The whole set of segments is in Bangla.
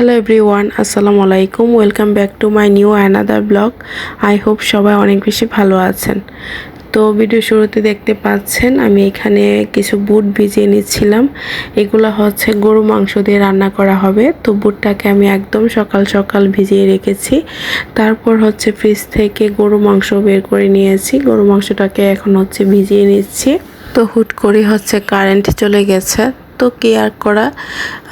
হ্যালো এভরিওয়ান আসসালামু আলাইকুম। Welcome back to my new another blog I hope সবাই অনেক বেশি ভালো আছেন। তো ভিডিও শুরুতে দেখতে পাচ্ছেন, আমি এখানে কিছু বুট ভিজিয়ে নিচ্ছিলাম। এগুলো হচ্ছে গরু মাংস দিয়ে রান্না করা হবে। তো বুটটাকে আমি একদম সকাল সকাল ভিজিয়ে রেখেছি। তারপর হচ্ছে ফ্রিজ থেকে গরু মাংস বের করে নিয়েছি। গরু মাংসটাকে এখন হচ্ছে ভিজিয়ে নিচ্ছি। তো হুট করে হচ্ছে কারেন্ট চলে গেছে। তো কেয়ার করা।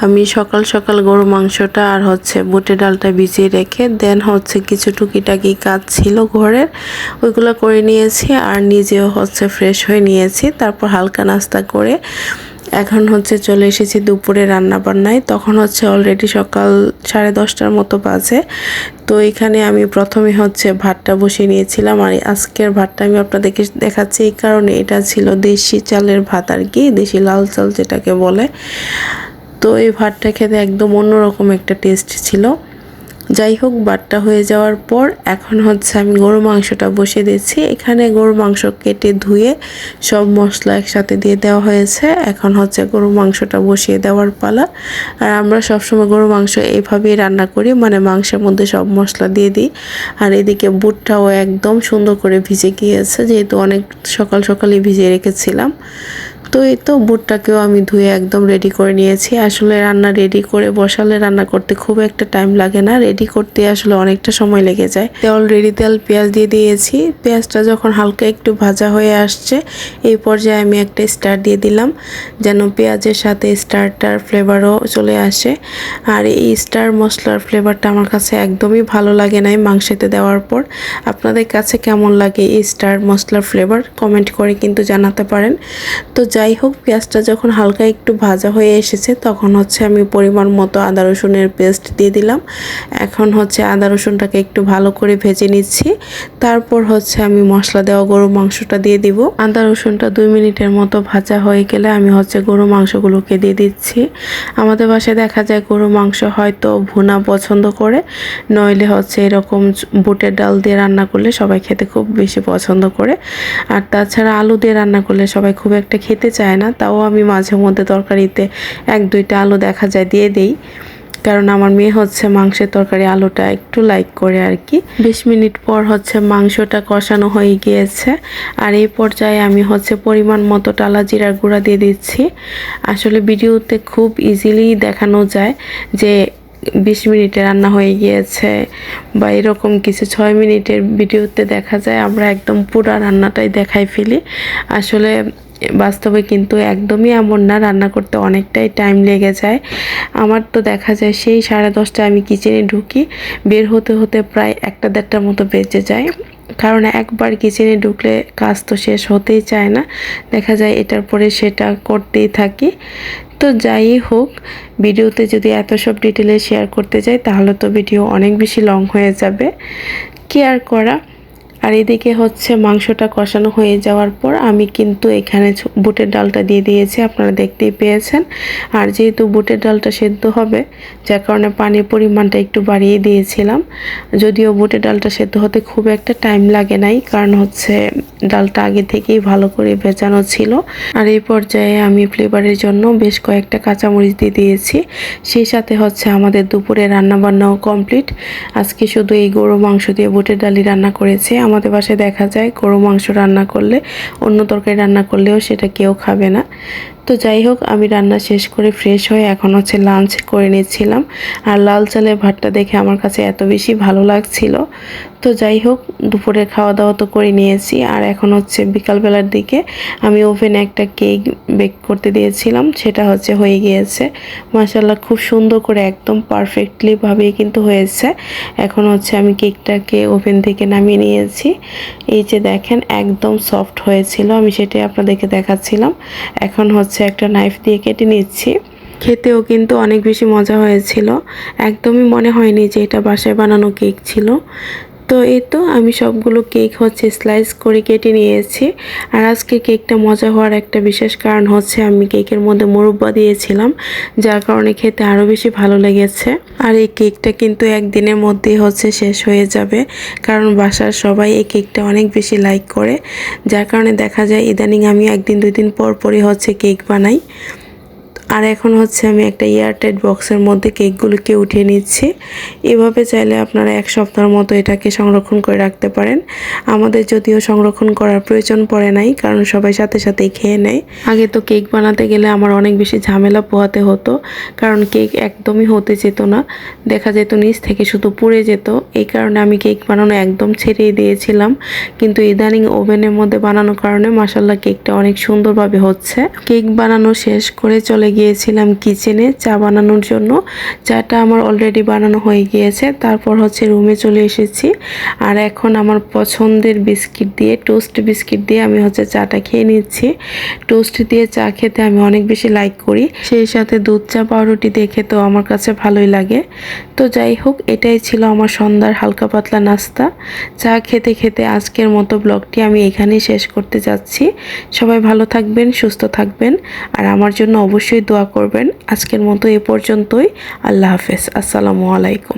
আমি সকাল সকাল গরু মাংসটা আর হচ্ছে বুটে ডালটা ভিজিয়ে রেখে দেন হচ্ছে কিছু টুকিটাকি কাজ ছিল ঘরের, ওইগুলো করে নিয়েছি আর নিজেও হচ্ছে ফ্রেশ হয়ে নিয়েছি। তারপর হালকা নাস্তা করে এখন হচ্ছে চলে এসেছি দুপুরে রান্না বান্নায় তখন হচ্ছে অলরেডি সকাল সাড়ে দশটার মতো বাজে। তো এখানে আমি প্রথমে হচ্ছে ভাতটা বসিয়ে নিয়েছিলাম আর আজকের ভাতটা আমি আপনাদেরকে দেখাচ্ছি। এই কারণে এটা ছিল দেশি চালের ভাত আর কি, দেশি লাল চাল যেটাকে বলে। তো এই ভাতটা খেতে একদম অন্যরকম একটা টেস্ট ছিল। যাই হোক বাটটা হয়ে যাওয়ার পর এখন হচ্ছে আমি গরু মাংসটা বসিয়ে দিচ্ছি এখানে গরু মাংস কেটে ধুয়ে সব মশলা একসাথে দিয়ে দেওয়া হয়েছে। এখন হচ্ছে গরু মাংসটা বসিয়ে দেওয়ার পালা। আর আমরা সবসময় গরু মাংস এইভাবেই রান্না করি মানে মাংসের মধ্যে সব মশলা দিয়ে দিই। আর এদিকে বুটটাও একদম সুন্দর করে ভিজে গিয়েছে, যেহেতু অনেক সকাল সকালই ভিজিয়ে রেখেছিলাম। তো এই তো বুটটাকেও আমি ধুয়ে একদম রেডি করে নিয়েছি। আসলে রান্না রেডি করে বসালে রান্না করতে খুব একটা টাইম লাগে না। রেডি করতে আসলে অনেকটা সময় লেগে যায়। তো অলরেডি তেল, পেঁয়াজ দিয়ে দিয়েছি। পেঁয়াজটা যখন হালকা একটু ভাজা হয়ে আসছে, এই পর্যায়ে আমি একটা স্টার দিয়ে দিলাম, যেন পেঁয়াজের সাথে স্টারটার ফ্লেভারও চলে আসে। আর এই স্টার মশলার ফ্লেভারটা আমার কাছে একদমই ভালো লাগে নাই মাংসেতে দেওয়ার পর। আপনাদের কাছে কেমন লাগে এই স্টার মশলার ফ্লেভার কমেন্ট করে কিন্তু জানাতে পারেন। তো যাই হোক, পেঁয়াজটা যখন হালকা একটু ভাজা হয়ে এসেছে, তখন হচ্ছে আমি পরিমাণ মতো আদা রসুনের পেস্ট দিয়ে দিলাম। এখন হচ্ছে আদা রসুনটাকে একটু ভালো করে ভেজে নিচ্ছি। তারপর হচ্ছে আমি মশলা দেওয়া গরু মাংসটা দিয়ে দিব। আদা রসুনটা দুই মিনিটের মতো ভাজা হয়ে গেলে আমি হচ্ছে গরু মাংসগুলোকে দিয়ে দিচ্ছি। আমাদের বাসায় দেখা যায় গরু মাংস হয়তো ভুনা পছন্দ করে, নইলে হচ্ছে এরকম বুটের ডাল দিয়ে রান্না করলে সবাই খেতে খুব বেশি পছন্দ করে। আর তাছাড়া আলু দিয়ে রান্না করলে সবাই খুব একটা খেতে খেতে চায় না, তাও আমি মাঝে মধ্যে তরকারিতে এক, দুইটা আলু দেখা যায় দিয়ে দেই। কারণ আমার মেয়ে হচ্ছে মাংসের তরকারি আলুটা একটু লাইক করে আর কি। বিশ মিনিট পর হচ্ছে মাংসটা কষানো হয়ে গিয়েছে। আর এই পর্যায়ে আমি হচ্ছে পরিমাণ মতো টালা জিরার গুঁড়া দিয়ে দিচ্ছি। আসলে ভিডিওতে খুব ইজিলি দেখানো যায় যে বিশ মিনিটে রান্না হয়ে গিয়েছে বা এরকম কিছু ছয় মিনিটের ভিডিওতে দেখা যায়। আমরা একদম পুরা রান্নাটাই দেখাই ফেলি। আসলে বাস্তবে কিন্তু একদমই এমন না, রান্না করতে অনেকটাই টাইম লেগে যায়। আমার তো দেখা যায় সেই সাড়ে দশটায় আমি কিচেনে ঢুকি, বের হতে হতে প্রায় একটা দেড়টার মতো বেঁচে যায়। কারণ একবার কিচেনে ঢুকলে কাজ তো শেষ হতেই চায় না, দেখা যায় এটার পরে সেটা করতেই থাকি। তো যাই হোক, ভিডিওতে যদি এত সব ডিটেলে শেয়ার করতে যাই, তাহলে তো ভিডিও অনেক বেশি লং হয়ে যাবে। কেয়ার করা? আর এদিকে হচ্ছে মাংসটা কষানো হয়ে যাওয়ার পর আমি কিন্তু এখানে বুটের ডালটা দিয়ে দিয়েছি, আপনারা দেখতেই পেয়েছেন। আর যেহেতু বুটের ডালটা সেদ্ধ হবে, যার কারণে পানির পরিমাণটা একটু বাড়িয়ে দিয়েছিলাম। যদিও বুটের ডালটা সেদ্ধ হতে খুব একটা টাইম লাগে নাই, কারণ হচ্ছে ডালটা আগে থেকেই ভালো করে ভেজানো ছিল। আর এই পর্যায়ে আমি ফ্লেভারের জন্য বেশ কয়েকটা কাঁচামরিচ দিয়ে দিয়েছি। সেই সাথে হচ্ছে আমাদের দুপুরে রান্নাবান্নাও কমপ্লিট। আজকে শুধু এই গরু মাংস দিয়ে বুটের ডালি রান্না করেছে। আমাদের বাসায় দেখা যায় গরু মাংস রান্না করলে, অন্য তরকারি রান্না করলেও সেটা কেউ খাবে না। তো যাই হোক, আমি রান্না শেষ করে ফ্রেশ হয়ে এখন হচ্ছে লাঞ্চ করে নিচ্ছিলাম। আর লাল চালের ভাতটা দেখে আমার কাছে এত বেশি ভালো লাগছিল। তো যাই হোক দুপুরে খাওয়া দাওয়া তো করে নিয়েছি। আর এখন হচ্ছে বিকালবেলার দিকে আমি ওভেনে একটা কেক বেক করতে দিয়েছিলাম। সেটা হচ্ছে হয়ে গিয়েছে। মাসাল্লাহ খুব সুন্দর করে একদম পারফেক্টলিভাবেই কিন্তু হয়েছে। এখন হচ্ছে আমি কেকটাকে ওভেন থেকে নামিয়ে নিয়েছি। এই যে দেখেন, একদম সফট হয়েছিল। আমি সেটাই আপনাদেরকে দেখাচ্ছিলাম। এখন হচ্ছে একটা নাইফ দিয়ে কেটে নিচ্ছি। খেতেও কিন্তু অনেক বেশি মজা হয়েছিল। একদমই মনে হয়নি যে এটা বাসায় বানানো কেক ছিল। তো এই তো আমি সবগুলো কেক হচ্ছে স্লাইস করে কেটে নিয়েছি। আর আজকে কেকটা মজা হওয়ার একটা বিশেষ কারণ হচ্ছে আমি কেকের মধ্যে মুরব্বা দিয়েছিলাম, যার কারণে খেতে আরও বেশি ভালো লেগেছে। আর এই কেকটা কিন্তু একদিনের মধ্যেই হচ্ছে শেষ হয়ে যাবে, কারণ বাসার সবাই এই কেকটা অনেক বেশি লাইক করে। যার কারণে দেখা যায় ইদানিং আমি একদিন দুই দিন পর পরই হচ্ছে কেক বানাই। আর এখন হচ্ছে আমি একটা এয়ারটাইট বক্সের মধ্যে কেকগুলোকে উঠিয়ে নিচ্ছি। এভাবে চাইলে আপনারা এক সপ্তাহের মতো এটাকে সংরক্ষণ করে রাখতে পারেন। আমাদের যদিও সংরক্ষণ করার প্রয়োজন পড়ে নাই, কারণ সবাই সাথে সাথেই খেয়ে নেয়। আগে তো কেক বানাতে গেলে আমার অনেক বেশি ঝামেলা পোহাতে হতো, কারণ কেক একদমই হতে যেত না। দেখা যেত নিচ থেকে শুধু পুড়ে যেত। এই কারণে আমি কেক বানানো একদম ছেড়েই দিয়েছিলাম। কিন্তু ইদানিং ওভেনের মধ্যে বানানোর কারণে মাসাল্লাহ কেকটা অনেক সুন্দরভাবে হচ্ছে। কেক বানানো শেষ করে চলে গিয়েছিলাম কিচেনে চা বানানোর জন্য। চাটা আমার অলরেডি বানানো হয়ে গিয়েছে। তারপর হচ্ছে রুমে চলে এসেছি। আর এখন আমার পছন্দের বিস্কিট দিয়ে টোস্ট বিস্কিট দিয়ে আমি হচ্ছে চাটা খেয়ে নিচ্ছি। টোস্ট দিয়ে চা খেতে আমি অনেক বেশি লাইক করি। সেই সাথে দুধ চা পাউরুটি দেখে তো আমার কাছে ভালোই লাগে। তো যাই হোক, এটাই ছিল আমার সন্ধ্যার হালকা পাতলা নাস্তা। চা খেতে খেতে আজকের মতো ব্লগটি আমি এখানেই শেষ করতে যাচ্ছি। সবাই ভালো থাকবেন, সুস্থ থাকবেন। আর আমার জন্য অবশ্যই দোয়া করবেন। আজকের মতো এ পর্যন্তই। আল্লাহ হাফেজ। আসসালামু আলাইকুম।